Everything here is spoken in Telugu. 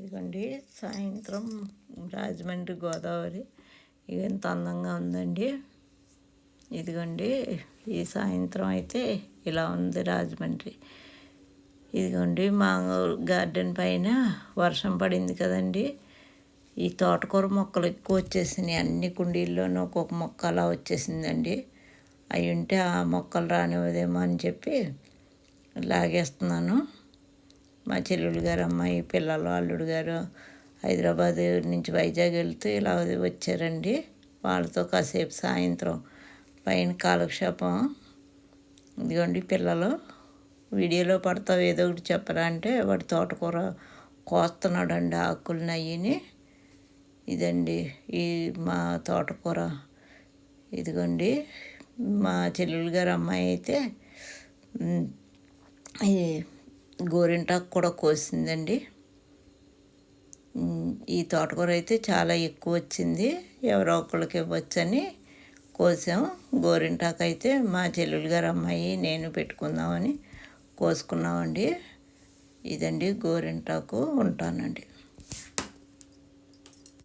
ఇదిగోండి సాయంత్రం రాజమండ్రి గోదావరి. ఇది ఎంత అందంగా ఉందండి. ఇదిగోండి ఈ సాయంత్రం అయితే ఇలా ఉంది రాజమండ్రి. ఇదిగోండి మా గార్డెన్ పైన వర్షం పడింది కదండి. ఈ తోటకూర మొక్కలు ఎక్కువ వచ్చేసినాయి. అన్ని కుండీల్లోనూ ఒక్కొక్క మొక్క అలా వచ్చేసిందండి. అవి ఉంటే ఆ మొక్కలు రానివ్వదేమో అని చెప్పి లాగేస్తున్నాను. మా చెల్లెలు గారు అమ్మాయి పిల్లలు అల్లుడు గారు హైదరాబాద్ నుంచి వైజాగ్ వెళ్తూ ఇలా వచ్చారండి. వాళ్ళతో కాసేపు సాయంత్రం పైన కాలక్షేపం. ఇదిగోండి పిల్లలు వీడియోలో పడతావు ఏదో ఒకటి చెప్పరా అంటే వాడు తోటకూర కోస్తున్నాడండి ఆకులు నయ్యిని. ఇదండి ఈ మా తోటకూర. ఇదిగోండి మా చెల్లెలు గారు అమ్మాయి అయితే గోరింటాకు కూడా కోసిందండి. ఈ తోటకూర అయితే చాలా ఎక్కువ వచ్చింది. ఎవరో ఒకళ్ళకి ఇవ్వచ్చని కోసాం. గోరింటాకు అయితే మా చెల్లెలు గారు అమ్మాయి నేను పెట్టుకుందామని కోసుకున్నామండి. ఇదండి గోరింటాకు ఉంటానండి.